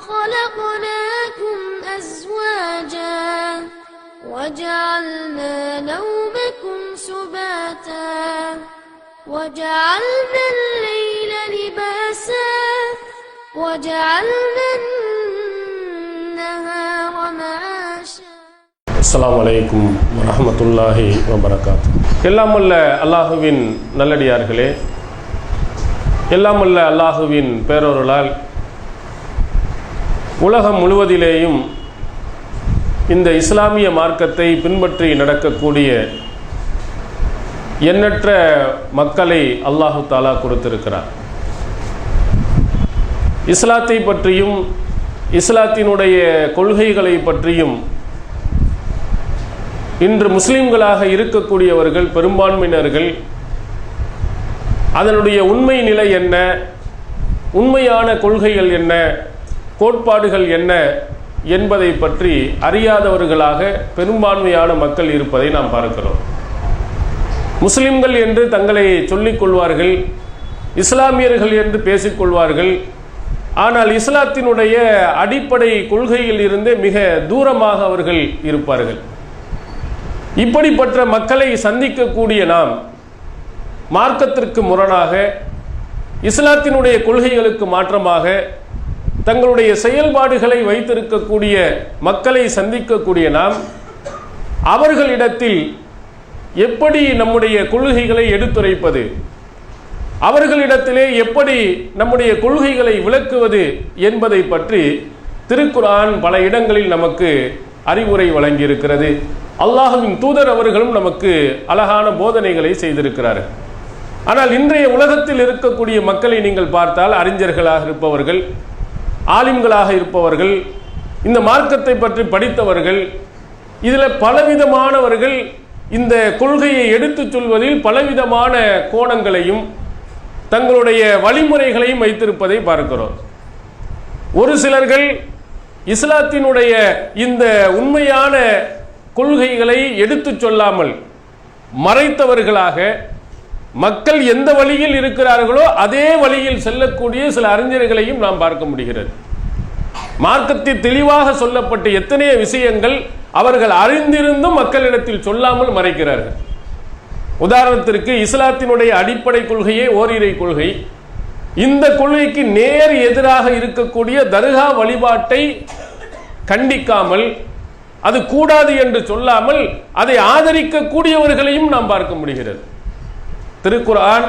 وخلقناكم أزواجا وجعلنا نومكم سباتا وجعلنا الليل لباسا وجعلنا النهار معاشا அஸ்ஸலாமு அலைக்கும் வரஹ்மத்துல்லாஹி வபரகாத்து எல்லாம் வல்ல அல்லாஹுவின் நல்லடியார்களே எல்லாம் வல்ல அல்லாஹுவின் பேரொருளால் உலகம் முழுவதிலேயும் இந்த இஸ்லாமிய மார்க்கத்தை பின்பற்றி நடக்கக்கூடிய எண்ணற்ற மக்களை அல்லாஹு தாலா கொடுத்திருக்கிறார். இஸ்லாத்தை பற்றியும் இஸ்லாத்தினுடைய கொள்கைகளை பற்றியும் இன்று முஸ்லிம்களாக இருக்கக்கூடியவர்கள் பெரும்பான்மையினர்கள் அதனுடைய உண்மை நிலை என்ன உண்மையான கொள்கைகள் என்ன கோட்பாடுகள் என்ன என்பதை பற்றி அறியாதவர்களாக பெரும்பான்மையான மக்கள் இருப்பதை நாம் பார்க்கிறோம். முஸ்லிம்கள் என்று தங்களை சொல்லிக் கொள்வார்கள் இஸ்லாமியர்கள் என்று பேசிக்கொள்வார்கள் ஆனால் இஸ்லாத்தினுடைய அடிப்படை கொள்கையில் இருந்து மிக தூரமாக அவர்கள் இருப்பார்கள். இப்படிப்பட்ட மக்களை சந்திக்கக்கூடிய நாம் மார்க்கத்திற்கு முரணாக இஸ்லாத்தினுடைய கொள்கைகளுக்கு மாற்றமாக தங்களுடைய செயல்பாடுகளை வைத்திருக்கக்கூடிய மக்களை சந்திக்கக்கூடிய நாம் அவர்களிடத்தில் எப்படி நம்முடைய கொள்கைகளை எடுத்துரைப்பது? அவர்களிடத்திலே எப்படி நம்முடைய கொள்கைகளை விளக்குவது என்பதை பற்றி திருக்குரான் பல இடங்களில் நமக்கு அறிவுரை வழங்கியிருக்கிறது. அல்லாஹுவின் தூதர் அவர்களும் நமக்கு அழகான போதனைகளை செய்திருக்கிறார்கள் ஆனால் இன்றைய உலகத்தில் இருக்கக்கூடிய மக்களை நீங்கள் பார்த்தால் அறிஞர்களாக இருப்பவர்கள் ஆலிம்களாக இருப்பவர்கள் இந்த மார்க்கத்தை பற்றி படித்தவர்கள் இதில் பலவிதமானவர்கள் இந்த கொள்கையை எடுத்துச் சொல்வதில் பலவிதமான கோணங்களையும் தங்களுடைய வழிமுறைகளையும் வைத்திருப்பதை பார்க்கிறோம். ஒரு சிலர்கள் இஸ்லாத்தினுடைய இந்த உண்மையான கொள்கைகளை எடுத்துச் சொல்லாமல் மறைத்தவர்களாக மக்கள் எந்த வழியில் இருக்கிறார்களோ அதே வழியில் செல்லக்கூடிய சில அறிஞர்களையும் நாம் பார்க்க முடிகிறது. மார்க்கத்தில் தெளிவாக சொல்லப்பட்ட எத்தனைய விஷயங்கள் அவர்கள் அறிந்திருந்தும் மக்களிடத்தில் சொல்லாமல் மறைக்கிறார்கள். உதாரணத்திற்கு இஸ்லாத்தினுடைய அடிப்படை கொள்கையே ஓரிரை கொள்கை. இந்த கொள்கைக்கு நேர் எதிராக இருக்கக்கூடிய தர்கா வழிபாட்டை கண்டிக்காமல் அது கூடாது என்று சொல்லாமல் அதை ஆதரிக்கக்கூடியவர்களையும் நாம் பார்க்க முடிகிறது. திருக்குரான்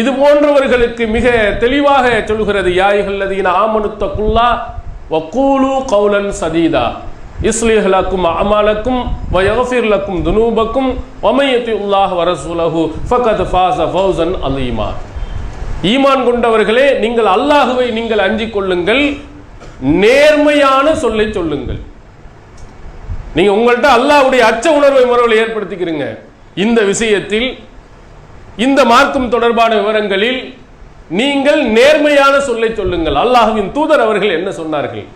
இது போன்றவர்களுக்கு மிக தெளிவாக சொல்கிறது யாயுகல்லதீன ஆமனுத்த குல்லா வக்கூலு கௌலன் சதீதா. இஸ்லிஹ் லக்கும் அமாலக்கும் வயஃபிர் லக்கும் துனூபக்கும் வமையத்தி உல்லாஹ் வரசுலஹு ஃபகத் ஃபாஸ ஃபௌசன் அலீமா. ஈமான் கொண்டவர்களே நீங்கள் அல்லாஹுவை நீங்கள் அஞ்சிக் கொள்ளுங்கள் நேர்மையான சொல்லை சொல்லுங்கள். நீங்க உங்கள்கிட்ட அல்லாஹ்வுடைய அச்ச உணர்வை முறையில் ஏற்படுத்திக்கிறீங்க. இந்த விஷயத்தில் இந்த மார்க்கம் தொடர்பான விவரங்களில் நீங்கள் நேர்மையான சொல்லை சொல்லுங்கள். அல்லாஹுவின் தூதர் அவர்கள் என்ன சொன்னார்கள்?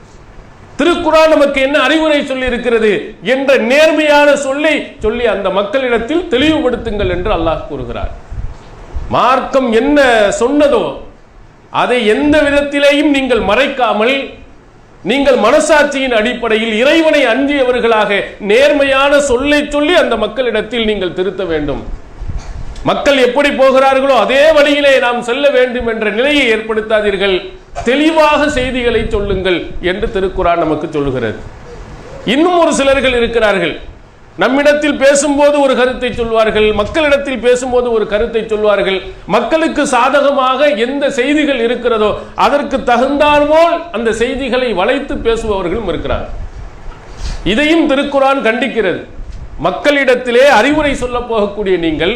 திருக்குறான் நமக்கு என்ன அறிவுரை சொல்லி இருக்கிறது என்ற நேர்மையான சொல்லை சொல்லி அந்த மக்களிடத்தில் தெளிவுபடுத்துங்கள் என்று அல்லாஹ் கூறுகிறார். மார்க்கம் என்ன சொன்னதோ அதை எந்த விதத்திலேயும் நீங்கள் மறைக்காமல் நீங்கள் மனசாட்சியின் அடிப்படையில் இறைவனை அஞ்சியவர்களாக நேர்மையான சொல்லை சொல்லி அந்த மக்களிடத்தில் நீங்கள் திருத்த வேண்டும். மக்கள் எப்படி போகிறார்களோ அதே வழியிலே நாம் செல்ல வேண்டும் என்ற நிலையை ஏற்படுத்தாதீர்கள். தெளிவாக செய்திகளை சொல்லுங்கள் என்று திருக்குறான் நமக்கு சொல்லுகிறது. இன்னும் ஒரு சிலர்கள் இருக்கிறார்கள். நம்மிடத்தில் பேசும்போது ஒரு கருத்தை சொல்வார்கள் மக்களிடத்தில் பேசும்போது ஒரு கருத்தை சொல்வார்கள். மக்களுக்கு சாதகமாக எந்த செய்திகள் இருக்கிறதோ அதற்கு தகுந்தாற்போல் அந்த செய்திகளை வளைத்து பேசுபவர்களும் இருக்கிறார்கள் இதையும் திருக்குறான் கண்டிக்கிறது. மக்களிடத்திலே அறிவுரை சொல்ல போகக்கூடிய நீங்கள்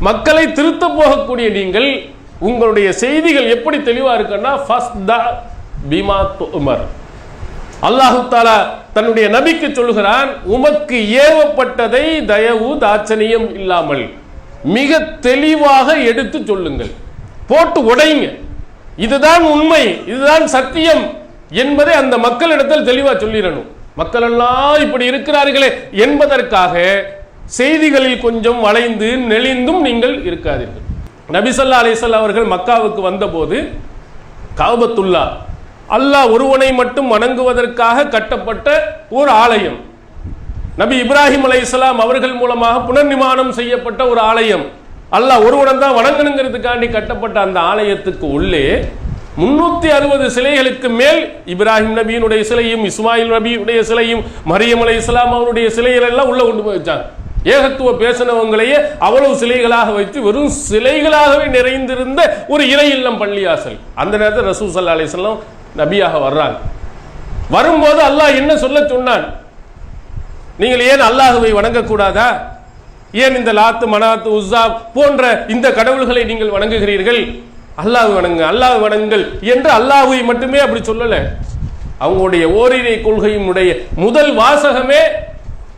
மக்களை திருத்த போகக்கூடிய நீங்கள் உங்களுடைய செய்திகள் எப்படி தெளிவா இருக்குன்னா ஃபஸ்தா பீமா துமர் அல்லாஹு தாலா தன்னுடைய நபிக்கு சொல்கிறான் உமக்கு ஏவப்பட்டதை தயவு தாட்சணியம் இல்லாமல் மிக தெளிவாக எடுத்து சொல்லுங்கள். போட்டு உடைங்க. இதுதான் உண்மை இதுதான் சத்தியம் என்பதை அந்த மக்களிடத்தில் தெளிவாக சொல்லிடணும். மக்கள் எல்லாம் இப்படி இருக்கிறார்களே என்பதற்காக செய்திகளில் கொஞ்சம் வளைந்து நெளிந்தும் நீங்கள் இருக்காதீர்கள். நபிசல்லா அலிசல்லா அவர்கள் மக்காவுக்கு வந்தபோது காபத்துல்லா அல்லாஹ் ஒருவனை மட்டும் வணங்குவதற்காக கட்டப்பட்ட ஒரு ஆலயம். நபி இப்ராஹிம் அலைஹிஸ்ஸலாம் அவர்கள் மூலமாக புனர்நிமாணம் செய்யப்பட்ட ஒரு ஆலயம். அல்லாஹ் ஒருவனை தான் வணங்கணுங்கிறதுக்காண்டி கட்டப்பட்ட அந்த ஆலயத்துக்கு உள்ளே முன்னூத்தி அறுபது சிலைகளுக்கு மேல் இப்ராஹிம் நபியினுடைய சிலையும் இஸ்மாயில் நபியுடைய சிலையும் மரியம் அலை இஸ்லாம் அவருடைய சிலைகள் எல்லாம் உள்ள கொண்டு போய் வச்சாங்க. ஏகத்துவ பேசினவங்களையே அவ்வளவு சிலைகளாக வைத்து வெறும் சிலைகளாகவே நிறைந்திருந்த ஒரு இறை இல்லம் பள்ளியாசல். அந்த நேரத்தில் ரசூ சல்லா அலிஸ்லாம் நபியாக வர்றாங்க. வரும்போது அல்லாஹ் என்ன சொல்ல சொன்னான்? நீங்கள் ஏன் அல்லாஹுவை வணங்கக்கூடாதா? ஏன் இந்த லாத்து மனாத்து உஸ்ஸா போன்ற இந்த கடவுள்களை நீங்கள் வணங்குகிறீர்கள்? அல்லாஹ் வணங்க அல்லாஹ் வணங்குங்கள் என்று அல்லாஹுவை மட்டுமே அப்படி சொல்லல. அவங்களுடைய ஓரிரை கொள்கையினுடைய முதல் வாசகமே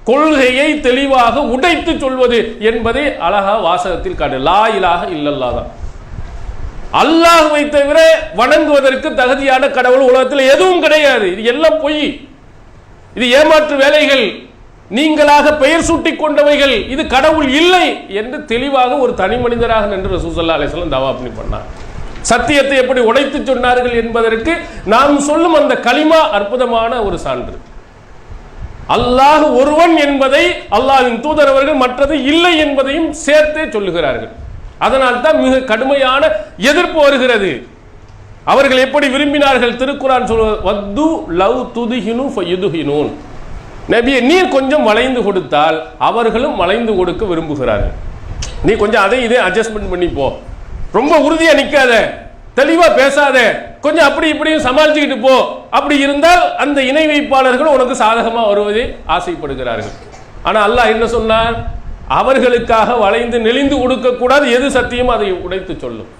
கொள்கையை தெளிவாக உடைத்து சொல்வது என்பதை அழகா வாசகத்தில் காட்டு லா இலாக இல்லல்லா தான். அல்லாஹுவை தவிர வணங்குவதற்கு தகுதியான கடவுள் உலகத்தில் எதுவும் கிடையாது. இது எல்லாம் பொய். இது ஏமாற்று வேலைகள். நீங்களாக பெயர் சூட்டிக் கொண்டவைகள். இது கடவுள் இல்லை என்று தெளிவாக ஒரு தனி மனிதராக நின்று ரசூசல்லா அலிஸ்லாம் தவா பண்ணி பண்ணார். சத்தியத்தை எப்படி உடைத்து சொன்னார்கள் என்பதற்கு நாம் சொல்லும் அந்த களிமா அற்புதமான ஒரு சான்று. அல்லாஹ் ஒருவன் என்பதை அல்லாஹின் தூதர் அவர்கள் மற்றது இல்லை என்பதையும் சேர்த்தே சொல்லுகிறார்கள். அதனால் தான் மிக கடுமையான எதிர்ப்பு வருகிறது. அவர்கள் எப்படி விரும்பினார்கள்? திருக்குறான் சொல்வது வத்து லவ் துதுகினு ஃபயுதுகினூன் நபியை நீ கொஞ்சம் வளைந்து கொடுத்தால் அவர்களும் வளைந்து கொடுக்க விரும்புகிறார்கள். நீ கொஞ்சம் அதை இதே அட்ஜஸ்ட்மெண்ட் பண்ணி போ. ரொம்ப உறுதியாக நிற்காத தெளிவா பேசாத. கொஞ்சம் அப்படி இப்படியும் சமாளிச்சுக்கிட்டு போ. அப்படி இருந்தால் அந்த இணை வைப்பாளர்கள் உனக்கு சாதகமா வருவதை ஆசைப்படுகிறார்கள். ஆனா அல்லாஹ் என்ன சொன்னார்? அவர்களுக்காக வளைந்து நெளிந்து கொடுக்க கூடாது எது சத்தியமோ அதை உடைத்து சொல்லும்.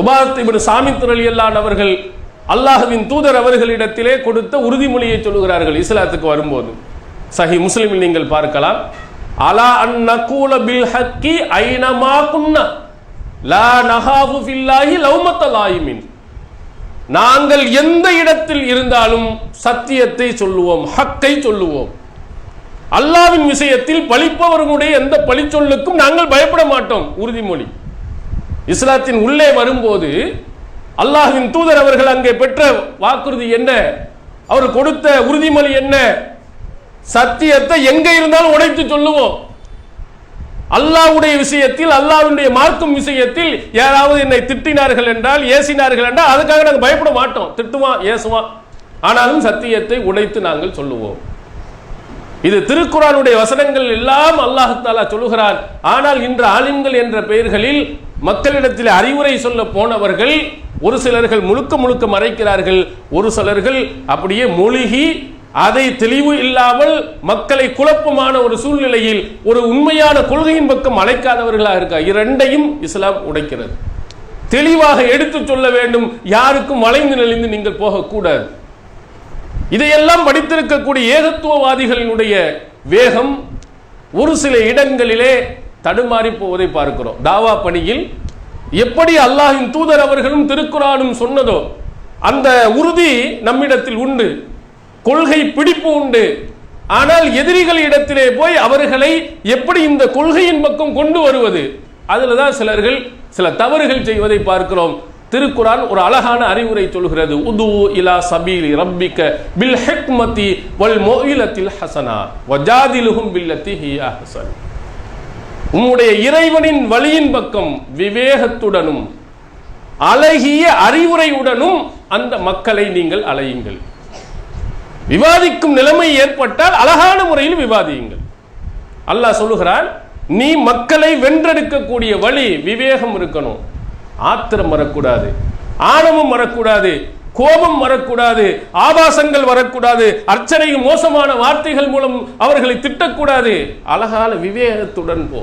உபாத் இப்னு சாமித் ரலியல்லான் அவர்கள் அல்லாஹ்வின் தூதர் அவர்களிடத்திலே கொடுத்த உறுதிமொழியை சொல்லுகிறார்கள் இஸ்லாத்துக்கு வரும்போது. சஹி முஸ்லிமில் நீங்கள் பார்க்கலாம். அலா அன் கூல பில் ஹக்கி ஐனமா குன்னா லா நஹாஃபு ஃபில்லாஹி லௌமத்த நாங்கள் எந்த இடத்தில் இருந்தாலும் சத்தியத்தை சொல்லுவோம் ஹக்கை சொல்லுவோம். அல்லாவின் விஷயத்தில் பழிப்பவர்களுடைய எந்த பழிச்சொல்லுக்கும் நாங்கள் பயப்பட மாட்டோம் உறுதிமொழி. இஸ்லாத்தின் உள்ளே வரும்போது அல்லாஹின் தூதர் அவர்கள் அங்கே பெற்ற வாக்குறுதி என்ன? அவர் கொடுத்த உறுதிமொழி என்ன? சத்தியத்தை எங்க இருந்தாலும் உடைத்து சொல்லுவோம். அல்லாஹ்வுடைய விஷயத்தில் அல்லாவுடைய மார்க்கும் விஷயத்தில் யாராவது என்னை திட்டினார்கள் என்றால் ஏசினார்கள் என்றால் அதுக்காக நாங்கள் பயப்பட மாட்டோம். திட்டுவான் ஏசுவான் ஆனாலும் சத்தியத்தை உடைத்து நாங்கள் சொல்லுவோம். இது திருக்குறானுடைய வசனங்கள் எல்லாம் அல்லாஹ் தாலா சொல்லுகிறான். ஆனால் இன்று ஆலிம்கள் என்ற பெயர்களில் மக்களிடத்தில் அறிவுரை சொல்ல போனவர்கள் ஒரு சிலர்கள் முழுக்க முழுக்க மறைக்கிறார்கள். ஒரு சிலர்கள் அப்படியே மூழ்கி அதை தெளிவு இல்லாமல் மக்களை குழப்பமான ஒரு சூழ்நிலையில் ஒரு உண்மையான கொள்கையின் பக்கம் அழைக்காதவர்களாக இருக்கா இரண்டையும் இஸ்லாம் உடைக்கிறது. தெளிவாக எடுத்து சொல்ல வேண்டும். யாருக்கும் வளைந்து நெளிந்து நீங்கள் போகக்கூடாது. இதையெல்லாம் படித்திருக்கக்கூடிய ஏகத்துவவாதிகளினுடைய வேகம் ஒரு சில இடங்களிலே தடுமாறி போவதை பார்க்கிறோம். தாவா பணியில் எப்படி அல்லாஹின் தூதர் அவர்களும் திருக்குறானும் சொன்னதோ அந்த உறுதி நம்மிடத்தில் உண்டு. கொள்கை பிடிப்பு உண்டு. ஆனால் எதிரிகள் இடத்திலே போய் அவர்களை எப்படி இந்த கொள்கையின் பக்கம் கொண்டு வருவது? அதில் தான் சிலர்கள் சில தவறுகள் செய்வதை பார்க்கிறோம். திருக்குறான் ஒரு அழகான அறிவுரை சொல்கிறது. உது இலா சபீலி ரப்பிக்க பில் ஹெக்மதி வல் மொயிலத்தில் ஹசனா வஜாதிலுகும் பில்லத்தி ஹியா ஹசன் உம்முடைய இறைவனின் வழியின் பக்கம் விவேகத்துடனும் அழகிய அறிவுரையுடனும் அந்த மக்களை நீங்கள் அலையுங்கள். விவாதிக்கும் நிலைமை ஏற்பட்டால் அழகான முறையில் விவாதியுங்கள். அல்லாஹ் சொல்லுகிறான் நீ மக்களை வென்றெடுக்கக்கூடிய வழி விவேகம் இருக்கணும். ஆத்திரம் வரக்கூடாது ஆணவம் வரக்கூடாது கோபம் வரக்கூடாது ஆபாசங்கள் வரக்கூடாது அர்ச்சனையும் மோசமான வார்த்தைகள் மூலம் அவர்களை திட்டக்கூடாது. அழகான விவேகத்துடன் போ.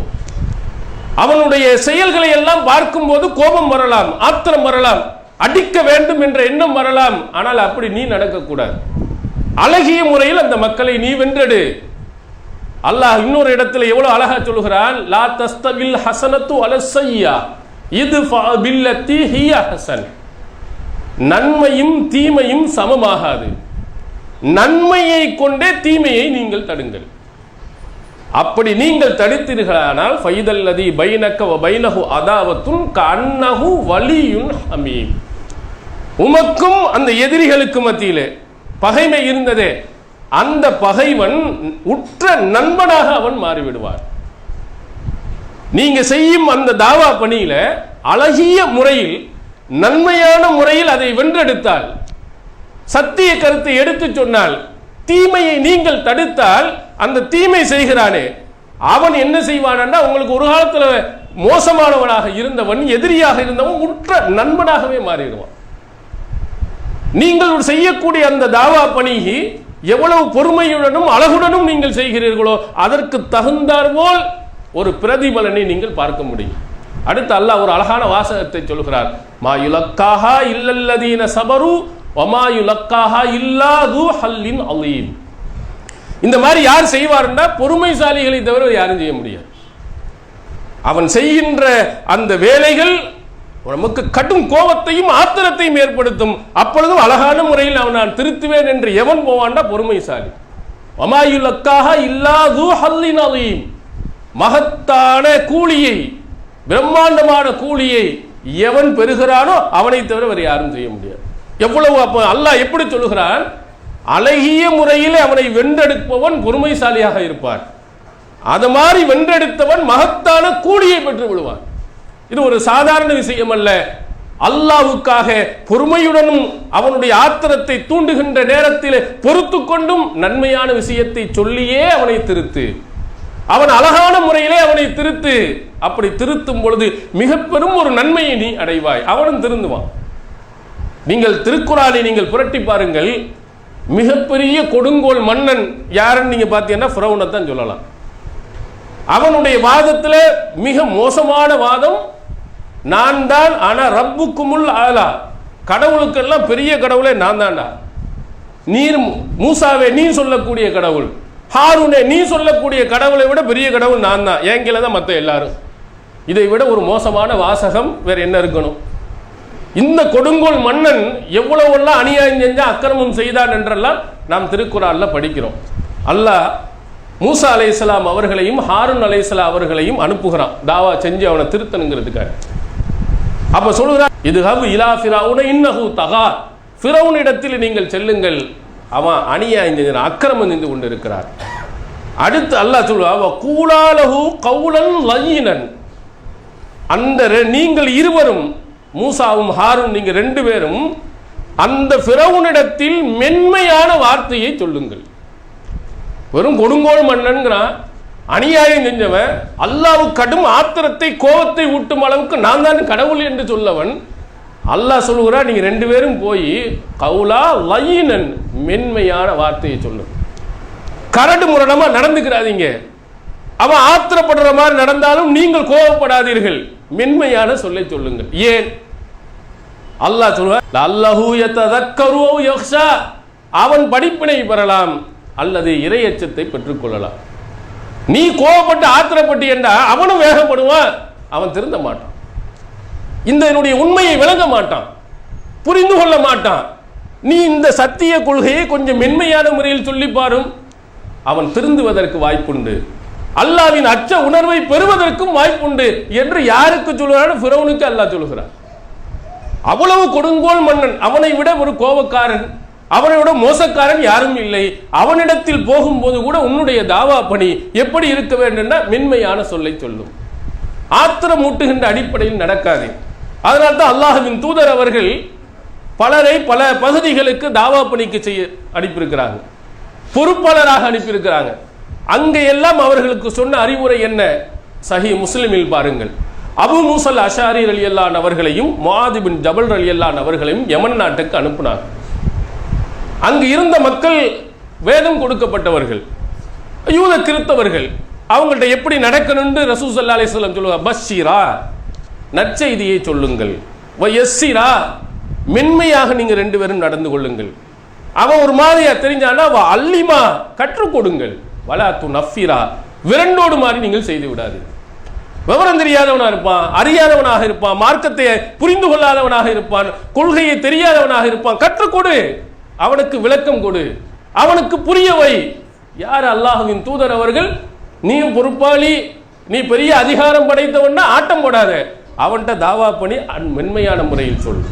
அவனுடைய செயல்களை எல்லாம் பார்க்கும்போது கோபம் வரலாம் ஆத்திரம் வரலாம் அடிக்க வேண்டும் என்ற எண்ணம் வரலாம். ஆனால் அப்படி நீ நடக்கக்கூடாது. அழகிய முறையில் அந்த மக்களை நீ வென்றெடு. அல்லாஹ் இன்னொரு இடத்துல எவ்வளவு அழகா சொல்லுகிறான் லா தஸ்தவில் ஹசனத்து அலசையா இது பில்லத்தி ஹியா ஹசன். நன்மையும் தீமையும் சமமாகாது. நன்மையை கொண்டே தீமையை நீங்கள் தடுங்கள். அப்படி நீங்கள் தடுத்தீர்களானால் ஃபைதல்லதி பைனக்க வ பைனஹு அதாவத்தும் கண்ணஹு வலியுன் ஹமீம். உமக்கும் அந்த எதிரிகளுக்கு மத்தியிலே பகைமை இருந்ததே. அந்த பகைவன் உற்ற நண்பனாக அவன் மாறிவிடுவார் நீங்க செய்யும் அந்த தாவா பணியில அழகிய முறையில் நன்மையான முறையில் அதை வென்றெடுத்தால் சத்திய கருத்தை எடுத்து சொன்னால் தீமையை நீங்கள் தடுத்தால் அந்த தீமை செய்கிறானே. அவன் என்ன செய்வானா உங்களுக்கு ஒரு காலத்துல மோசமானவனாக இருந்தவன் எதிரியாக இருந்தவன் உற்ற நண்பனாகவே மாறிடுவான். நீங்கள் செய்யக்கூடிய அந்த தாவா பணி எவ்வளவு பொறுமையுடனும் அழகுடனும் நீங்கள் செய்கிறீர்களோ அதற்கு தகுந்தாற்போல் ஒரு பிரதிபலனை நீங்கள் பார்க்க முடியும். அடுத்து அல்லாஹ் ஒரு அழகான வாசகத்தை சொல்கிறார். மா யுலக்காஹா இல்லல்லதீன சபரு ஒமா யுலக்காஹா இல்லாது ஹல்லின் அலீம். இந்த மாதிரி யார் செய்வார்னா பொறுமைசாலிகளை தவிர யாரும் செய்ய முடியாது. அவன் செய்கின்ற அந்த வேலைகள் நமக்கு கடும் கோபத்தையும் ஆத்திரத்தையும் ஏற்படுத்தும். அப்பொழுதும் அழகான முறையில் அவன் நான் திருத்துவேன் என்று எவன் போவான்டா பொறுமைசாலி. வமாயுலக்காக இல்லாது ஹல்லின் அலீம். மகத்தான கூலியை பிரம்மாண்டமான கூலியை எவன் பெறுகிறானோ அவனை தவிர வேறு யாரும் செய்ய முடியாது. எவ்வளவு அப்ப அல்லாஹ் எப்படி சொல்லுகிறான்? அழகிய முறையில் அவனை வென்றெடுப்பவன் பொறுமைசாலியாக இருப்பான். அது மாதிரி வென்றெடுத்தவன் மகத்தான கூலியை பெற்று விடுவான் இது ஒரு சாதாரண விஷயம் அல்ல. அல்லாவுக்காக பொறுமையுடனும் அவனுடைய ஆத்திரத்தை தூண்டுகின்ற நேரத்தில் பொறுத்து கொண்டும் நன்மையான விஷயத்தை சொல்லியே அவனை திருத்து. அவன் அழகான முறையிலே அவனை திருத்து. அப்படி திருத்தும் பொழுது மிக பெரும் ஒரு நன்மையை நீ அடைவாய். அவனும் திருந்துவான். நீங்கள் திருக்குறானை நீங்கள் புரட்டி பாருங்கள். மிகப்பெரிய கொடுங்கோல் மன்னன் யாருன்னு நீங்க பார்த்தீங்கன்னா ஃபிரௌனை தான் சொல்லலாம். அவனுடைய வாதத்தில் மிக மோசமான வாதம் நான் தான் ஆனா ரப்புக்குமுல் ஆலா. கடவுளுக்கெல்லாம் பெரிய கடவுளே நான் தான்டா நீர் மூசாவே நீ சொல்லக்கூடிய கடவுள். ஹாரூனே நீ சொல்லக்கூடிய கடவுளை விட பெரிய கடவுள் நான் தான் என் கீழே தான் மற்ற எல்லாரும். இதை விட ஒரு மோசமான வாசகம் வேற என்ன இருக்கணும்? இந்த கொடுங்கோல் மன்னன் எவ்வளவெல்லாம் அநியாயம் செஞ்சா அக்கிரமம் செய்தான் என்றெல்லாம் நாம் திருக்குறான்ல படிக்கிறோம். அல்லாஹ் மூசா அலைஹிஸ்ஸலாம் அவர்களையும் ஹாரூன் அலைஹிஸ்ஸலாம் அவர்களையும் அனுப்புகிறான். தாவா செஞ்சு அவனை திருத்தணுங்கிறதுக்காக. அப்ப சொல்லுகிறான் இது ஹவ் இலா ஃபிரௌன இன்னஹு தகா ஃபிரௌன் இடத்தில் நீங்கள் செல்லுங்கள். அவன் அநியாயம் செஞ்சான் அக்கிரமம் செஞ்சு கொண்டிருக்கிறார் அடுத்து அல்லாஹ் சொல்லுவா அவ கூலாலகு கவுலன் லயினன். அந்த நீங்கள் இருவரும் மூசாவும் ஹாரும் நீங்க ரெண்டு பேரும் அந்த பிறவுனிடத்தில் மென்மையான வார்த்தையை சொல்லுங்கள். வெறும் கொடுங்கோல் மன்னன்கிறான். அநியாயம் செஞ்சவன் அல்லாவு கடும் ஆத்திரத்தை கோபத்தை ஊட்டும் அளவுக்கு நான் தான் கடவுள் என்று சொல்லவன். அல்லாஹ் சொல்லுகிறா நீங்க ரெண்டு பேரும் போய் கவுலா லயினன் மென்மையான வார்த்தையை சொல்லுங்க கரடு முரடமா நடந்துக்கிறாதீங்க. அவன் ஆத்திரப்படுற மாதிரி நடந்தாலும் நீங்கள் கோபப்படாதீர்கள். மென்மையான சொல்லை சொல்லுங்கள். ஏன்? அல்லாஹ் சொல்லுவார் அல்லஹு யததக்கரு யக்ஷா அவன் படிப்பினை பெறலாம். அல்லது இரையச்சத்தை பெற்றுக்கொள்ளலாம். நீ கோவப்பட்டு ஆத்திரப்பட்டு என்றா அவனும் வேகப்படுவான். அவன் திருந்த மாட்டான். இந்த என்னுடைய உண்மையை விளங்க மாட்டான். புரிந்து கொள்ள மாட்டான். நீ இந்த சத்திய கொள்கையை கொஞ்சம் மென்மையான முறையில் சொல்லி பாரும். அவன் திருந்துவதற்கு வாய்ப்புண்டு. அல்லாவின் அச்ச உணர்வை பெறுவதற்கும் வாய்ப்புண்டு என்று யாருக்கு சொல்லுகிறான் ஃபிரௌனுக்கு அல்லாஹ் சொல்லுகிறான். அவ்வளவு கொடுங்கோல் மன்னன். அவனை விட ஒரு கோபக்காரன். அவனை விட மோசக்காரன் யாரும் இல்லை. அவனிடத்தில் போகும்போது கூட உன்னுடைய தாவா பணி எப்படி இருக்க வேண்டும்னா மென்மையான சொல்லை சொல்லும். ஆத்திரம் மூட்டுகின்ற அடிப்படையில் நடக்காது. அதனால தான் அல்லாஹுவின் தூதர் அவர்கள் பலரை பல பகுதிகளுக்கு தாவா பணிக்கு செய்ய அனுப்பியிருக்கிறாங்க. பொறுப்பாளராக அனுப்பியிருக்கிறாங்க. அங்கே எல்லாம் அவர்களுக்கு சொன்ன அறிவுரை என்ன? சஹி முஸ்லிமில் பாருங்கள். அபு மூசல் அஷாரி ரலியல்லான் அவர்களையும் முஆதிபின் ஜபல் ரலியல்லான் அவர்களையும் யமன் நாட்டுக்கு அனுப்புனார் அங்கு இருந்த மக்கள் வேதம் கொடுக்கப்பட்டவர்கள் யூத கிறித்தவர்கள் அவங்கள்ட்ட எப்படி நடக்கணும்னு ரசூ சல்லா அலிஸ்லாம் சொல்லுவாங்க பஷீரா நற்செய்தியை சொல்லுங்கள். வ எஸ்ஸிரா மென்மையாக நீங்கள் ரெண்டு பேரும் நடந்து கொள்ளுங்கள். அவன் ஒரு மாதிரியா தெரிஞ்சானா அவ அல்லிமா கற்றுக் கொடுங்கள். வலா து நஃபிரா விரண்டோடு மாதிரி நீங்கள் செய்து விடாது. விவரம் தெரியாதவனாக இருப்பான் அறியாதவனாக இருப்பான் மார்க்கத்தை புரிந்து கொள்ளாதவனாக இருப்பான் கொள்கையை தெரியாதவனாக இருப்பான் கற்றுக்கொடு அவனுக்கு விளக்கம் கொடு. அவனுக்கு புரிய வை. யார் அல்லாஹுவின் தூதர் அவர்கள்? நீயும் பொறுப்பாளி. நீ பெரிய அதிகாரம் படைத்தவன்னா ஆட்டம் போடாத. அவன்கிட்ட தாவா பண்ணி அன் மென்மையான முறையில் சொல்.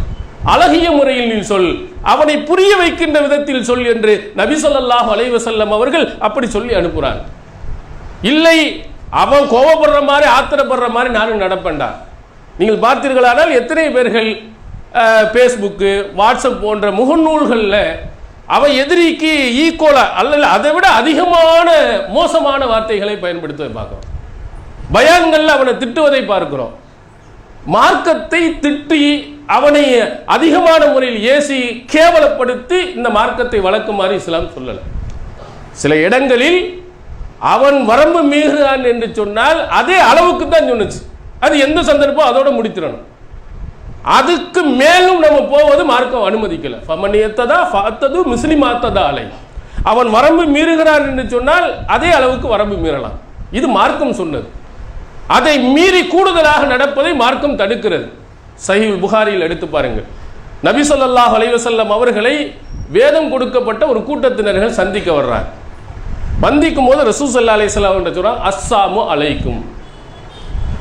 அழகிய முறையில் நீ சொல். அவனை புரிய வைக்கின்ற விதத்தில் சொல் என்று நபி சொல்லாஹு அலைவசல்லம் அவர்கள் அப்படி சொல்லி அனுப்புறாங்க இல்லை அவன் கோபப்படுற மாதிரி ஆத்திரப்படுற மாதிரி நானும் நடப்பேன்டா. நீங்கள் பார்த்தீர்களானால் எத்தனை பேர்கள் ஃபேஸ்புக்கு வாட்ஸ்அப் போன்ற முகநூல்களில் அவன் எதிரிக்கு ஈக்குவலாக அல்ல அதை விட அதிகமான மோசமான வார்த்தைகளை பயன்படுத்துவதை பார்க்குறோம். பயான்களில் அவனை திட்டுவதை பார்க்கிறோம். மார்க்கத்தை திட்டி அவனை அதிகமான முறையில் ஏசி கேவலப்படுத்தி இந்த மார்க்கத்தை வளர்க்குமாறு இஸ்லாம் சொல்லலை. சில இடங்களில் அவன் வரம்பு மீறுகிறான் என்று சொன்னால் அதே அளவுக்கு தான் சொன்னுச்சு. அது எந்த சந்தர்ப்பம்? அதோட முடித்திடணும். அதுக்கு மேலும் நம்ம போவது மார்க்கம் அனுமதிக்கல. ஃபமனியத்ததா ஃபாத்தது முஸ்லிமாத்ததா அலை. அவன் வரம்பு மீறுகிறான் என்று சொன்னால் அதே அளவுக்கு வரம்பு மீறலாம். இது மார்க்கம் சொன்னது. அதை மீறி கூடுதலாக நடப்பதை மார்க்கம் தடுக்கிறது. சஹீல் புகாரியில் எடுத்து பாருங்கள். நபி சொல்லாஹ் அலைவசல்லம் அவர்களை வேதம் கொடுக்கப்பட்ட ஒரு கூட்டத்தினர்கள் சந்திக்க வர்றார். சந்திக்கும் போது ரசூசல்லா சல்லா அலைஹிஸ்ஸலாம் அஸ்ஸாமு அலைக்கும்.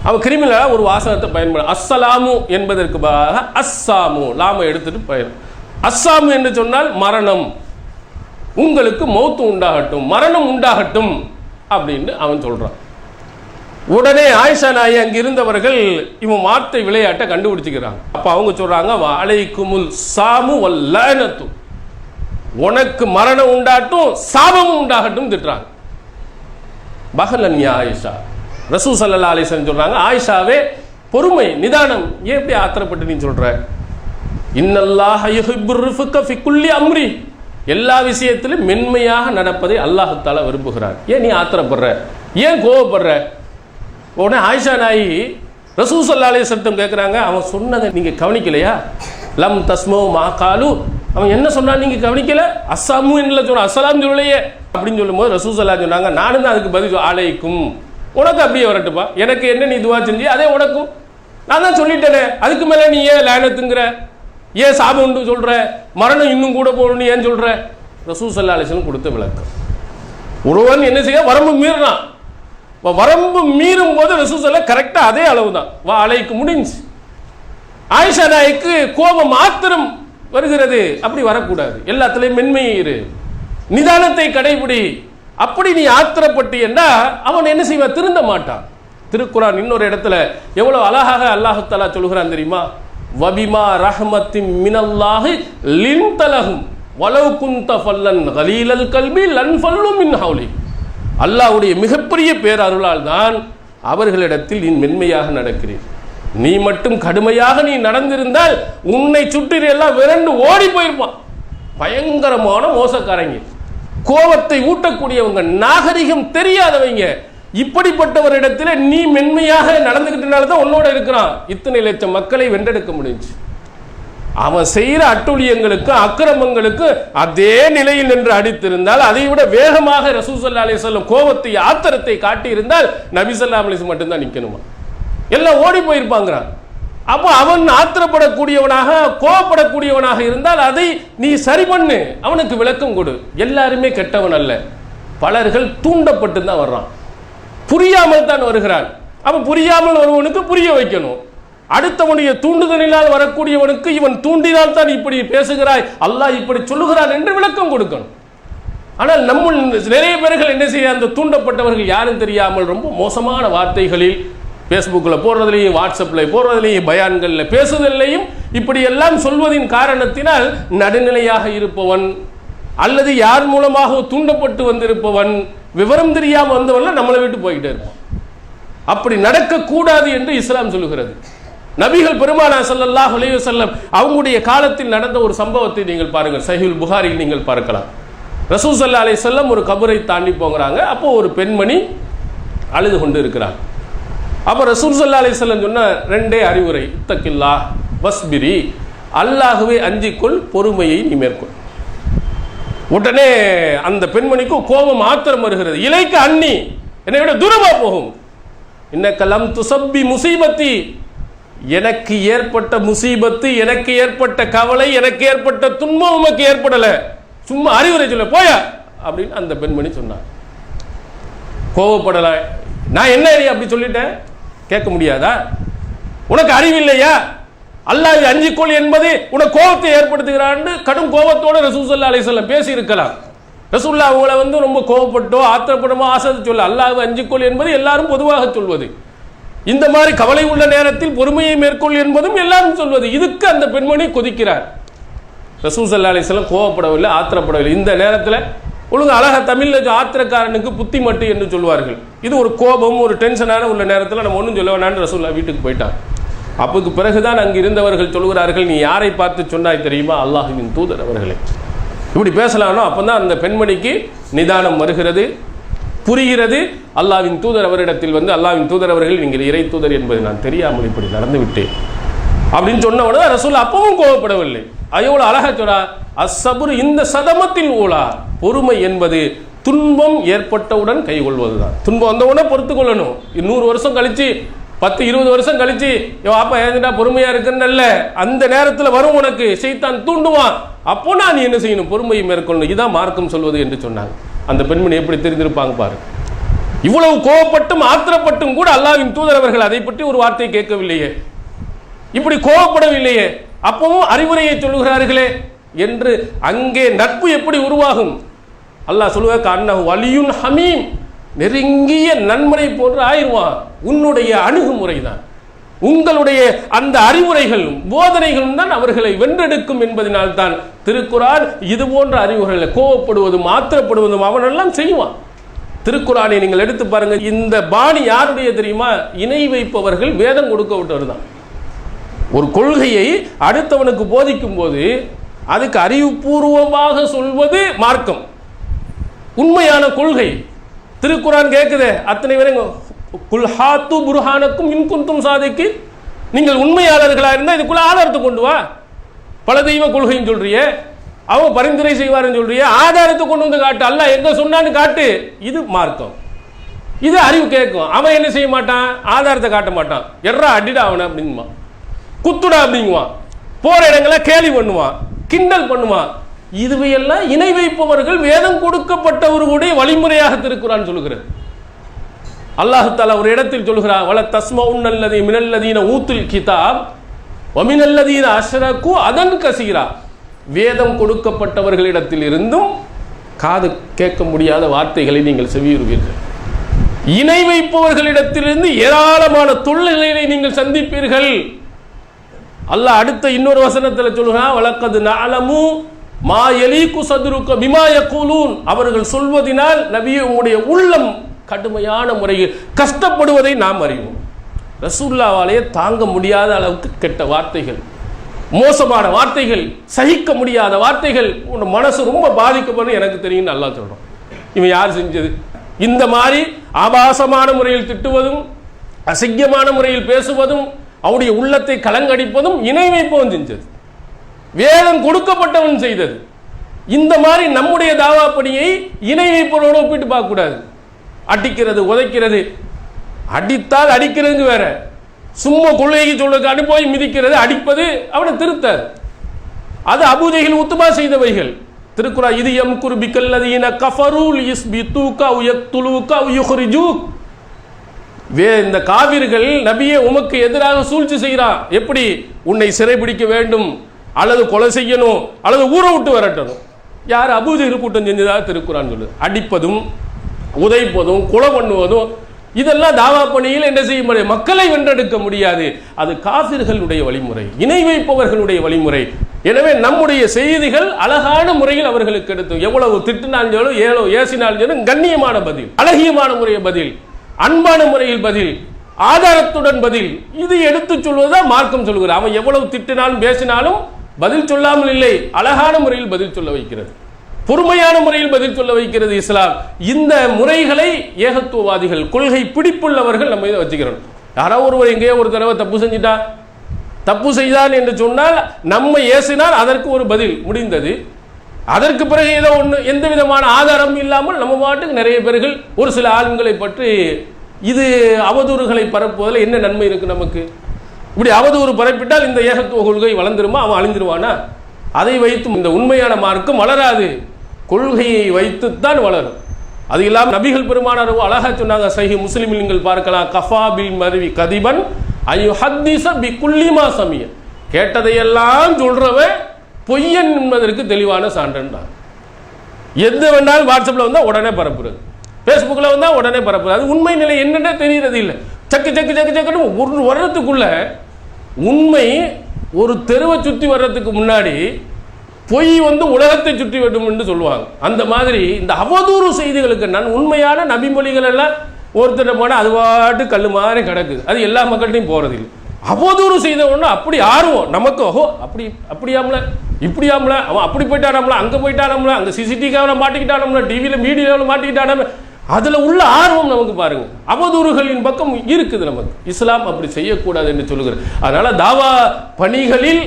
அவன் கிரிமினலாக ஒரு வாசனத்தை பயன்படும் அஸ்ஸலாமு என்பதற்கு பதிலாக அஸ்ஸாமு லாம எடுத்துட்டு பயணம் அஸ்ஸாமு என்று சொன்னால் மரணம். உங்களுக்கு மௌத்து உண்டாகட்டும் மரணம் உண்டாகட்டும் அப்படின்னு அவன் சொல்றான். உடனே ஆயிஷா நாயி அங்க இருந்தவர்கள் இவன் வார்த்தை விளையாட்டை கண்டுபிடிச்சுக்கிறாங்க. அப்ப அவங்க சொல்றாங்க அலைக்குமுல் சாமு வல்லனத்து உனக்கு மரணம் உண்டாட்டும் சாபமும் உண்டாகட்டும் திட்டுறாங்க. பகலன்யா ஆயிஷா. ரசூ சல்லா அலிசன் சொல்றாங்க ஆயிஷாவே பொறுமை நிதானம் ஏன் இப்படி ஆத்திரப்பட்டு நீ சொல்ற? இன்னல்லாஹ குல்லி அம்ரி. எல்லா விஷயத்திலும் மென்மையாக நடப்பதை அல்லாஹத்தால விரும்புகிறார். ஏன் நீ ஆத்திரப்படுற? ஏன் கோவப்படுற? உடனே ஆயிஷா நாயி ரசூ சல்லா அலிசத்தம் கேட்குறாங்க அவன் சொன்னதை நீங்கள் கவனிக்கலையா? லம் தஸ்மோ மா காலு. அவன் என்ன சொன்னான் நீங்கள் கவனிக்கல? அஸ்ஸாமு என்ன சொன்ன அஸ்ஸலாம் சொல்லலையே. அப்படின்னு சொல்லும்போது ரசூ சல்லா சொன்னாங்க நானும் தான் அதுக்கு பதில் ஆலைக்கும் உனக்கு அப்படியே வரட்டுப்பா எனக்கு என்ன நீ துவா செஞ்சு அதே உனக்கும். நான் தான் சொல்லிட்டேனே. அதுக்கு மேலே நீ ஏன் லேனத்துங்கிற ஏன் சாபம் உண்டு சொல்ற? மரணம் இன்னும் கூட போகணும்னு ஏன் சொல்ற? ரசூசல்லா அலிசன் கொடுத்த விளக்கம். ஒருவன் என்ன செய்ய வரம்பு மீறினான். வ- வரம்பு மீறும் போது ரசூசல்ல கரெக்டாக அதே அளவு தான். வா அலைக்கு முடிஞ்சு. ஆயிஷா நாய்க்கு கோபம் ஆத்திரம் வருகிறது. அப்படி வரக்கூடாது. எல்லாத்துலேயும் மென்மை இரு. நிதானத்தை கடைபிடி. அப்படி நீ ஆத்திரப்பட்டு என்றா அவன் என்ன செய்வான் திருந்த மாட்டான். திருக்குறான் இன்னொரு இடத்துல எவ்வளவு அழகாக அல்லாஹு சொல்கிறான் தெரியுமா? வபிமா ரஹமத்தின் மினல்லாஹி லின் தலகும் வலவு குந்த ஃபல்லன் கலீலல் கல்வி லன் ஃபல்லும் மின் ஹவுலி. அல்லாவுடைய மிகப்பெரிய பேரருளால் தான் அவர்களிடத்தில் நீ மென்மையாக நடக்கிறீர் நீ மட்டும் கடுமையாக நீ நடந்திருந்தால் உன்னை சுற்றி எல்லாம் விரண்டு ஓடி போயிருப்பான். பயங்கரமான மோசக்காரங்க. கோபத்தை ஊட்டக்கூடியவங்க நாகரிகம் தெரியாதவங்க இப்படிப்பட்டவரிடத்தில் நீ மென்மையாக நடந்துகிட்டனால தான் உன்னோட இருக்கிறான். இத்தனை லட்சம் மக்களை வென்றெடுக்க முடிஞ்சு. அவன் செய்கிற அட்டுழியங்களுக்கு அக்கிரமங்களுக்கு அதே நிலையில் நின்று அடித்திருந்தால் அதை விட வேகமாக ரசூசல்லா அலிஸ்லாம் கோபத்தை ஆத்திரத்தை காட்டியிருந்தால் நபிசல்லா அலிஸ் மட்டும்தான் நிற்கணுமா எல்லாம் ஓடி போயிருப்பாங்கிறான். அப்போ அவன் ஆத்திரப்படக்கூடியவனாக கோவப்படக்கூடியவனாக இருந்தால் அதை நீ சரி பண்ணு. அவனுக்கு விளக்கம் கொடு. எல்லாருமே கெட்டவன் அல்ல. பலர்கள் தூண்டப்பட்டு தான் வர்றான். புரியாமல் தான் வருகிறான். அவன் புரியாமல் வருவனுக்கு புரிய வைக்கணும். அடுத்தவனுடைய தூண்டுதலினால் வரக்கூடியவனுக்கு இவன் தூண்டினால் தான் இப்படி பேசுகிறாய். அல்லாஹ் இப்படி சொல்லுகிறான் என்று விளக்கம் கொடுக்கணும். ஆனால் நம்ம நிறைய பேர்கள் என்ன செய்ய அந்த தூண்டப்பட்டவர்கள் யாரும் தெரியாமல் ரொம்ப மோசமான வார்த்தைகளில் ஃபேஸ்புக்கில் போடுறதுலையும் வாட்ஸ்அப்பில் போடுறதுலையும் பயான்களில் பேசுதல்லையும் இப்படியெல்லாம் சொல்வதின் காரணத்தினால் நடுநிலையாக இருப்பவன் அல்லது யார் மூலமாக தூண்டப்பட்டு வந்திருப்பவன் விவரம் தெரியாம வந்தவன்லாம் நம்மளை விட்டு போய்கிட்டே இருப்பான். அப்படி நடக்கக்கூடாது என்று இஸ்லாம் சொல்லுகிறது. நபிகள் பெருமானா ஸல்லல்லாஹு அலைஹி செல்லம் அவங்களுடைய காலத்தில் நடந்த ஒரு சம்பவத்தை நீங்கள் பாருங்கள். சஹீல் புகாரில் நீங்கள் பார்க்கலாம். ரசூசல்லா அலை செல்லம் ஒரு கபரை தாண்டி போகிறாங்க. அப்போ ஒரு பெண்மணி அழுது கொண்டு இருக்கிறார் அப்போ ரசூல் ஸல்லல்லாஹு அலைஹி சொன்ன ரெண்டே அறிவுரை இத்தக்கில்லா வஸ்பிரி அல்லாகவே அஞ்சிக்கொள் பொறுமையை நீ மேற்கொள். உடனே அந்த பெண்மணிக்கு கோபம் ஆத்திரம் வருகிறது. இலைக்கு அண்ணி என்னை விட தூரமா போகும். இன்னக்கலம் துசப்பி முசீபத்தி எனக்கு ஏற்பட்ட முசீபத்து எனக்கு ஏற்பட்ட கவலை எனக்கு ஏற்பட்ட துன்பம் உமக்கு ஏற்படல. சும்மா அறிவுரை சொல்ல போயா அப்படின்னு அந்த பெண்மணி சொன்னார் கோவப்படல. நான் என்ன அறி அப்படி சொல்லிட்டேன்? கேட்க முடியாதா? உனக்கு அறிவில்லையா? அல்லாஹ் அஞ்சிக்கொள் என்பது உனக்கு கோபத்தை ஏற்படுத்துகிறான்னு கடும் கோபத்தோட ரசூசல்லா அலிசல்லம் பேசி இருக்கலாம் ரசூல்லா அவங்கள வந்து ரொம்ப கோபப்பட்டோ ஆத்திரப்படமோ ஆசை சொல்ல அல்லாஹ் அஞ்சிக்கொள் என்பது எல்லாரும் பொதுவாக சொல்வது. இந்த மாதிரி கவலை உள்ள நேரத்தில் பொறுமையை மேற்கொள் என்பதும் எல்லாரும் சொல்வது. இதுக்கு அந்த பெண்மணி கொதிக்கிறார். ரசூசல்லா அலிசல்லம் கோபப்படவில்லை கோவப்படவில்லை ஆத்திரப்படவில்லை. இந்த நேரத்தில் ஒழுங்கு அழகா தமிழில் ஆத்திரக்காரனுக்கு புத்தி மட்டு என்று சொல்வார்கள். இது ஒரு கோபம் ஒரு டென்ஷனான உள்ள நேரத்தில் நம்ம ஒன்றும் சொல்ல வேணான்னு ரசூல்லா வீட்டுக்கு போயிட்டான் அப்போக்கு பிறகுதான் அங்கு இருந்தவர்கள் சொல்கிறார்கள் நீ யாரை பார்த்து சொன்னாய் தெரியுமா? அல்லாஹுவின் தூதர் அவர்களே. இப்படி பேசலானோ அப்போ தான் அந்த பெண்மணிக்கு நிதானம் வருகிறது புரிகிறது. அல்லாவின் தூதர் அவரிடத்தில் வந்து அல்லாவின் தூதர் அவர்கள் நீங்கள் இறை தூதர் என்பது நான் தெரியாமல் இப்படி நடந்து விட்டேன் அப்படின்னு சொன்ன உடனே ரசூல் அப்பவும் கோவப்படவில்லை. அது எவ்வளோ அழகா சொல்றா அசபுர் இந்த சதமத்தில் ஊழா. பொறுமை என்பது துன்பம் ஏற்பட்டவுடன் கைகொள்வதுதான். துன்பம் வந்தவுடனே பொறுத்து கொள்ளணும். நூறு வருஷம் கழிச்சு பத்து இருபது வருஷம் கழிச்சு என் அப்பா ஏதுடா பொறுமையா இருக்குன்னு அந்த நேரத்தில் வரும் உனக்கு. செய்தான் தூண்டுவான். அப்போ நான் நீ என்ன செய்யணும்? பொறுமையை மேற்கொள்ளணும். இதான் மார்க்கம் சொல்வது என்று சொன்னாங்க. அந்த பெண்மணி எப்படி தெரிந்திருப்பாங்க பாரு. இவ்வளவு கோவப்பட்டும் ஆத்திரப்பட்டும் கூட அல்லாவின் தூதர் அவர்கள் அதை பற்றி ஒரு வார்த்தை கேட்கவில்லையே. இப்படி கோவப்படவில்லையே. அப்பவும் அறிவுரையை சொல்லுகிறார்களே. என்று அங்கே நட்பு எப்படி உருவாகும்? அல்லாஹ் சொல்லுவார் அண்ணா வலியுன் ஹமீம். நெருங்கிய நன்முறை போன்று ஆயிடுவான் உன்னுடைய அணுகுமுறை தான் உங்களுடைய அந்த அறிவுரைகளும் போதனைகளும் தான் அவர்களை வென்றெடுக்கும் என்பதனால்தான் திருக்குறான் இது போன்ற அறிவுகளை கோவப்படுவதும் ஆத்திரப்படுவதும் அவனெல்லாம் செய்வான். திருக்குறானை நீங்கள் எடுத்து பாருங்க இந்த பாணி யாருடைய தெரியுமா? இணை வைப்பவர்கள் வேதம் கொடுக்க விட்டவர் தான் ஒரு கொள்கையை அடுத்தவனுக்கு போதிக்கும் போது அதுக்கு அறிவுபூர்வமாக சொல்வது மார்க்கம். உண்மையான கொள்கை. திருக்குறான் கேட்குது அத்தனை பேரும் குல்ஹாத்து புருஹானுக்கும் இன்குந்தும் சாதிக்கு. நீங்கள் உண்மையாளர்களாக இருந்தால் இதுக்குள்ள ஆதாரத்தை கொண்டு வா. பல தெய்வ கொள்கைன்னு சொல்றியே அவங்க பரிந்துரை செய்வாருன்னு சொல்றியே ஆதாரத்தை கொண்டு வந்து காட்டு. அல்ல எங்க சொன்னான்னு காட்டு. இது மார்க்கம். இது அறிவு கேட்கும். அவன் என்ன செய்ய மாட்டான்? ஆதாரத்தை காட்ட மாட்டான். எட்ரா அடிடா அவனை அப்படிங்குவான். குத்துடா அப்படிங்குவான். போற இடங்களை கேலி பண்ணுவான். கிண்டல் பண்ணுவான் இதுவையெல்லாம் இணை வைப்பவர்கள் வேதம் கொடுக்கப்பட்டவர்களுடைய வழிமுறையாக திருக்குறான் சொல்லுகிறது. அல்லாஹு தாலா ஒரு இடத்தில் சொல்கிறான் வள தஸ்மவுன் உன்னல்லதி மினல்லதீன ஊத்துல் கிதாப் ஒமினல்லதீன அஷரக்கு அதன் கசீரா. வேதம் கொடுக்கப்பட்டவர்களிடத்தில் இருந்தும் காது கேட்க முடியாத வார்த்தைகளை நீங்கள் செவியுறுவீர்கள். இணை வைப்பவர்களிடத்திலிருந்து ஏராளமான தொழில்களை நீங்கள் சந்திப்பீர்கள். அல்ல அடுத்த இன்னொரு வசனத்தில் சொல்லுகிறான் வழக்கது நாளமு மா எலீக்கு சதுருக்க பிமாய கூலூன் அவர்கள் சொல்வதினால் நபிய உங்களுடைய உள்ளம் கடுமையான முறையில் கஷ்டப்படுவதை நாம் அறிவோம். ரசூல்லாவாலேயே தாங்க முடியாத அளவுக்கு கெட்ட வார்த்தைகள் மோசமான வார்த்தைகள் சகிக்க முடியாத வார்த்தைகள் உன் மனசு ரொம்ப பாதிக்கப்படும் எனக்கு தெரியும் நல்லா சொல்றோம் இவன் யார் செஞ்சது? இந்த மாதிரி ஆபாசமான முறையில் திட்டுவதும் அசிங்கமான முறையில் பேசுவதும் அவருடைய உள்ளத்தை கலங்கடிப்பதும் இணை வைப்பவன் செஞ்சது. வேதம் கொடுக்கப்பட்டவன் செய்தது. இந்த மாதிரி நம்முடைய தாவா பணியை இணை வைப்பவரோடு ஒப்பிட்டு பார்க்க கூடாது அடிக்கிறது உதைக்கிறது அடித்தால் அடிக்கிறது வேற. சும்மா கொள்கைக்கு சொல்றதுக்காண்டி போய் மிதிக்கிறது அடிப்பது அவனை திருத்தாது. அது அபூஜைகள் உத்துமா செய்தவைகள். திருக்குறா இது எம் குருபிக்கல்லதீன கஃபரூல் இஸ்பித்துக உயக்துலுக உயுஹ்ரிஜூக். வே இந்த காவிர்கள் நபியே உமக்கு எதிராக சூழ்ச்சி செய்கிறான் எப்படி? உன்னை சிறைபிடிக்க வேண்டும் அல்லது கொலை செய்யணும் அல்லது ஊரை விட்டு வரட்டணும். யார் அபூஜைகள் கூட்டம் செஞ்சதாக திருக்குறான் சொல்லு. அடிப்பதும் உதைப்பதும் கொலை பண்ணுவதும் இதெல்லாம் தாவா பணியில் என்ன செய்ய முடியாது? மக்களை வென்றெடுக்க முடியாது. அது காபிர்களுடைய வழிமுறை இணை வைப்பவர்களுடைய வழிமுறை. எனவே நம்முடைய செய்திகள் அழகான முறையில் அவர்களுக்கு எடுத்து எவ்வளவு திட்டினாலும் ஏழோ ஏசினாலும் கண்ணியமான பதில் அழகியமான முறைய பதில். அன்பான முறையில் பதில் ஆதாரத்துடன் பதில். இது எடுத்து சொல்வதுதான் மார்க்கம் சொல்கிறார் அவன் எவ்வளவு திட்டினாலும் பேசினாலும் பதில் சொல்லாமல் இல்லை. அழகான முறையில் பதில் சொல்ல வைக்கிறது. பொறுமையான முறையில் பதில் சொல்ல வைக்கிறது இஸ்லாம். இந்த முறைகளை ஏகத்துவவாதிகள் கொள்கை பிடிப்புள்ளவர்கள் நம்ம இதை வச்சுக்கிறோம். யாரோ ஒருவர் எங்கேயோ ஒரு தடவை தப்பு செஞ்சிட்டா தப்பு செய்தான் என்று சொன்னால் நம்ம ஏசினால் அதற்கு ஒரு பதில் முடிந்தது. அதற்கு பிறகு ஏதோ ஒன்று எந்த விதமான ஆதாரமும் இல்லாமல் நம்ம பாட்டுக்கு நிறைய பேர்கள் ஒரு சில ஆளுங்களை பற்றி இது அவதூறுகளை பரப்புவதில் என்ன நன்மை இருக்கு நமக்கு? இப்படி அவதூறு பரப்பிட்டால் இந்த ஏகத்துவ கொள்கை வளர்ந்துருமா? அவன் அழிந்துருவானா? அதை வைத்து இந்த உண்மையான மார்க்கம் வளராது. கொள்கையை வைத்துத்தான் வளரும். அது இல்லாமல் நபிகள் பெருமானார் அழகா சொன்னாங்க சஹி முஸ்லிம் நீங்கள் பார்க்கலாம் கஃபா பில் மருவி கதிபன் ஐயோ ஹத்தீச பி குல்லிமா சமிய கேட்டதையெல்லாம் சொல்றவன் பொய்யன் என்பதற்கு தெளிவான சான்றன்றான் எது வேணாலும் வாட்ஸ்அப்பில் வந்தால் உடனே பரப்புறது. ஃபேஸ்புக்கில் வந்தால் உடனே பரப்புறது. அது உண்மை நிலை என்னென்ன தெரியறது இல்லை. சக்கு சக்கு சக்கு சக்குன்னு ஒரு வர்றதுக்குள்ள உண்மை ஒரு தெருவை சுற்றி வர்றதுக்கு முன்னாடி பொய் வந்து உலகத்தை சுற்றி வேண்டும் என்று சொல்லுவாங்க. அந்த மாதிரி இந்த அவதூறு செய்திகளுக்கு நான் உண்மையான நபிமொழிகள் எல்லாம் ஒருத்தர் போனால் அது பாட்டு கல் மாதிரி கிடக்குது. அது எல்லா மக்கள்கிட்டையும் போகிறது இல்லை அவதூறு செய்த ஒன்று அப்படி ஆர்வம். நமக்கு ஓஹோ அப்படி அப்படியாமல. இப்படியாமல? அவன் அப்படி போயிட்டானாம்ல? அங்கே போயிட்டானாம்ல? அங்கே சிசிடிவி கேமரா மாட்டிக்கிட்டானாம்ல? டிவியில் மீடியாவில் மாட்டிக்கிட்டானாம அதில் உள்ள ஆர்வம் நமக்கு பாருங்க. அவதூறுகளின் பக்கம் இருக்குது நமக்கு. இஸ்லாம் அப்படி செய்யக்கூடாது என்று சொல்லுகிறது. அதனால் தாவா பணிகளில்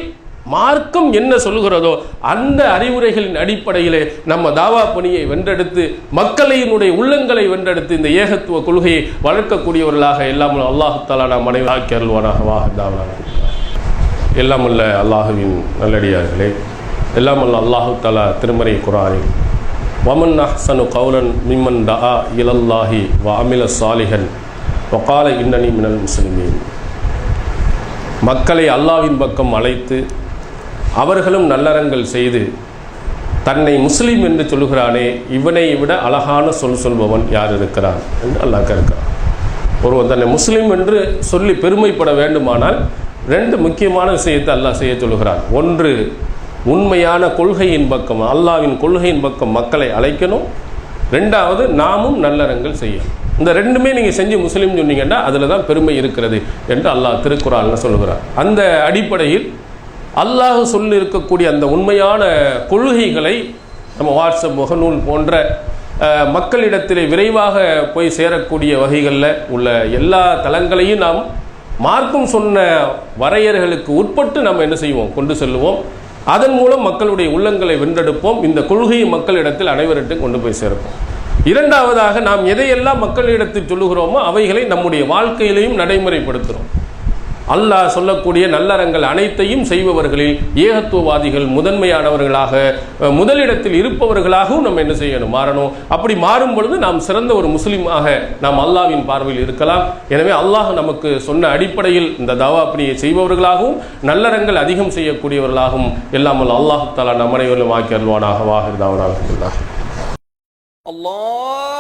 மார்க்கம் என்ன சொல்லுகிறதோ அந்த அறிவுரைகளின் அடிப்படையிலே நம்ம தாவா பணியை வென்றெடுத்து மக்களினுடைய உள்ளங்களை வென்றெடுத்து இந்த ஏகத்துவ கொள்கையை வளர்க்கக்கூடியவர்களாக எல்லாம் அல்லாஹு தாலா நாம் அனைவரும் ஆக்கி அருள்வானாக. வாக தாவா. எல்லாம் அல்ல அல்லாஹுவின் நல்லடியார்களே. எல்லாம் அல்ல அல்லாஹு தலா திருமறை குரானில் வமன் அஹ்சனு கவுலன் மிம்மன் தஆ இலல்லாஹி வ அமில சாலிஹன் வகால இன்னனி மினல் முஸ்லிமீன். மக்களை அல்லாவின் பக்கம் அழைத்து அவர்களும் நல்லறங்கள் செய்து தன்னை முஸ்லீம் என்று சொல்லுகிறானே இவனை விட அழகான சொல் சொல்பவன் யார் இருக்கிறான்? என்று அல்லாஹ் இருக்கிறான் ஒருவன் தன்னை முஸ்லீம் என்று சொல்லி பெருமைப்பட வேண்டுமானால் ரெண்டு முக்கியமான விஷயத்தை அல்லாஹ் செய்ய சொல்லுகிறான். ஒன்று உண்மையான கொள்கையின் பக்கம் அல்லாவின் கொள்கையின் பக்கம் மக்களை அழைக்கணும். ரெண்டாவது நாமும் நல்லறங்கள் செய்யணும். இந்த ரெண்டுமே நீங்கள் செஞ்சு முஸ்லீம் சொன்னீங்கன்னா அதில் தான் பெருமை இருக்கிறது என்று அல்லாஹ் திருக்குறான்னு சொல்லுகிறார் அந்த அடிப்படையில் அல்லாஹ் சொல்லியிருக்கக்கூடிய அந்த உண்மையான கொள்கைகளை நம்ம வாட்ஸ்அப் முகநூல் போன்ற மக்களிடத்திலே விரைவாக போய் சேரக்கூடிய வகைகளில் உள்ள எல்லா தளங்களையும் நாம் மார்க்கம் சொன்ன வரையறைகளுக்கு உட்பட்டு நம்ம என்ன செய்வோம்? கொண்டு செல்லுவோம். அதன் மூலம் மக்களுடைய உள்ளங்களை வென்றெடுப்போம். இந்த கொள்கையை மக்களிடத்தில் அனைவரிட்டும் கொண்டு போய் சேர்ப்போம். இரண்டாவதாக நாம் எதையெல்லாம் மக்களிடத்தில் சொல்லுகிறோமோ அவைகளை நம்முடைய வாழ்க்கையிலையும் நடைமுறைப்படுத்துகிறோம் அல்லாஹ் சொல்லக்கூடிய நல்லறங்கள் அனைத்தையும் செய்பவர்களில் ஏகத்துவவாதிகள் முதன்மையானவர்களாக முதலிடத்தில் இருப்பவர்களாகவும் நம்ம என்ன செய்யணும் மாறணும். அப்படி மாறும் பொழுது நாம் சிறந்த ஒரு முஸ்லீமாக நாம் அல்லாவின் பார்வையில் இருக்கலாம். எனவே அல்லாஹ் நமக்கு சொன்ன அடிப்படையில் இந்த தவா பணியை செய்பவர்களாகவும் நல்லறங்கள் அதிகம் செய்யக்கூடியவர்களாகவும் இல்லாமல் அல்லாஹு தாலா நம் அனைவரும் வாக்கி அல்வானாக வாகிருதாவனாக அல்லாஹ்